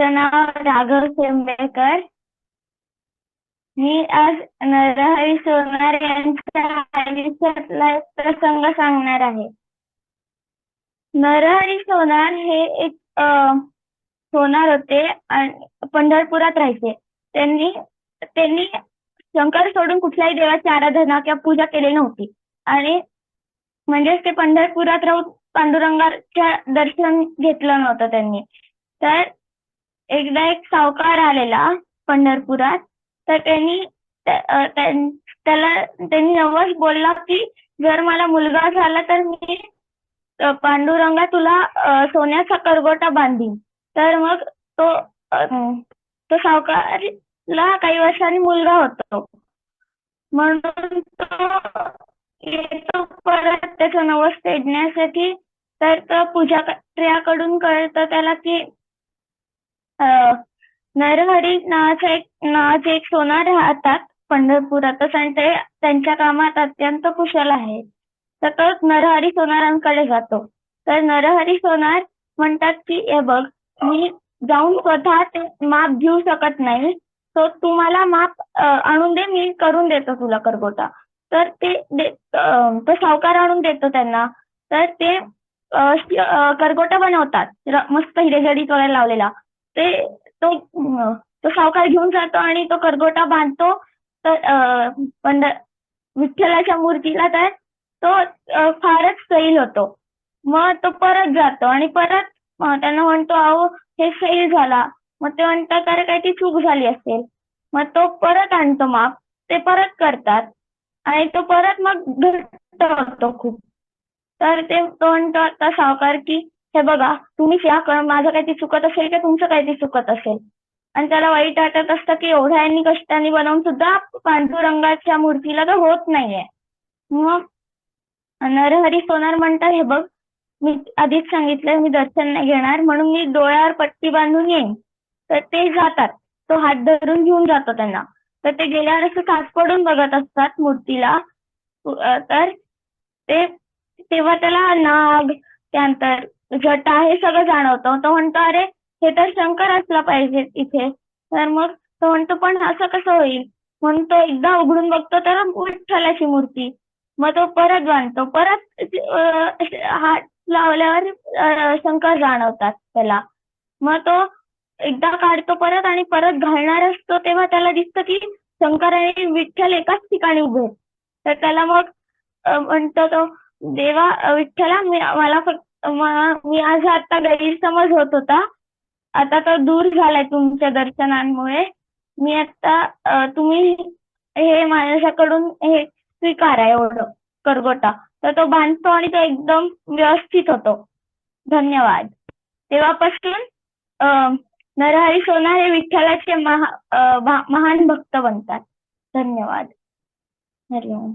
माझं नाव राघव शेंबेकर मी आज नरहरी सोनार यांच्या आयुष्यातला एक प्रसंग सांगणार आहे. नरहरी सोनार हे एक सोनार होते आणि पंढरपुरात राहायचे. त्यांनी त्यांनी शंकर सोडून कुठल्याही देवाची आराधना किंवा पूजा केली नव्हती. आणि म्हणजेच ते पंढरपुरात राहून पांडुरंगाच्या दर्शन घेतलं नव्हतं त्यांनी. तर एकदा एक सावकार आलेला पंढरपुरात. तर त्यांनी त्याला त्यांनी नवस बोलला की जर मला मुलगा झाला तर मी पांडुरंगा तुला सोन्याचा करगोटा बांधीन. तर मग तो तो सावकारला काही वर्षांनी मुलगा होतो. म्हणून तो येतो परत त्याचं नवस फेडण्यासाठी तर तो पूजाऱ्याकडून कळतं त्याला की नरहरी नावाचा एक नावाचे एक सोनार राहतात पंढरपुरातच आणि ते त्यांच्या कामात अत्यंत कुशल आहे. तर तो नरहरी सोनारांकडे जातो. तर नरहरी सोनार म्हणतात की हे बघ मी जाऊन स्वतः ते माप घेऊ शकत नाही. तो तुम्हाला माप आणून दे मी करून देतो तुला करगोटा. तर ते तो सावकार आणून देतो त्यांना. तर ते करगोटा बनवतात. मस्त हिरेजडीत वगैरे लावलेला. ते तो तो सावकार घेऊन जातो आणि तो करगोटा बांधतो. तर पंढ विठ्ठलाच्या मूर्तीला तर तो फारच सैल होतो. मग तो परत जातो आणि परत त्यांना म्हणतो अहो हे सैल झाला. मग ते म्हणतात अरे काही ती चूक झाली असेल. मग तो परत आणतो माप ते परत करतात. आणि तो परत मग घट्ट होतो खूप. तर ते तो म्हणतो आता सावकार की हे बघा तुम्हीच या कारण माझं काही चुकत असेल किंवा तुमचं काहीतरी चुकत असेल? आणि त्याला वाईट वाटत असतं की एवढ्या यांनी कष्टाने बनवून सुद्धा पांडुरंगाच्या मूर्तीला तर होत नाहीये. मग नरहरी सोनार म्हणतात हे बघ मी आधीच सांगितलंय मी दर्शन नाही घेणार म्हणून मी डोळ्यावर पट्टी बांधून येईन. तर ते जातात. तो हात धरून घेऊन जातो त्यांना. तर ते गेल्यावर असं सास पडून बघत असतात मूर्तीला. तर ते तेव्हा त्याला नाग त्यानंतर जटा हे सगळं जाणवतं. तो म्हणतो अरे हे तर शंकर असला पाहिजे इथे. तर मग तो म्हणतो पण असं कसं होईल? म्हणून तो एकदा उघडून बघतो तर विठ्ठलाची मूर्ती. मग तो परत बांधतो परत हात लावल्यावर शंकर जाणवतात त्याला. मग तो एकदा काढतो परत आणि परत घालणार असतो तेव्हा त्याला दिसतं की शंकर आणि विठ्ठल एकाच ठिकाणी उभे तर त्याला मग म्हणतो तो देवा विठ्ठला मी मला फक्त म- मी आज आता गैरसमज होत होता. आता तो दूर झालाय तुमच्या दर्शनांमुळे. मी आता अ, तुम्ही हे माझ्याकडून हे स्वीकारा एवढं करगोटा. तर तो बांधतो आणि तो एकदम व्यवस्थित होतो. धन्यवाद. तेव्हापासून अ, नरहरी सोनार हे विठ्ठलाचे महा अ, भा- महान भक्त बनतात. धन्यवाद. हरिओम.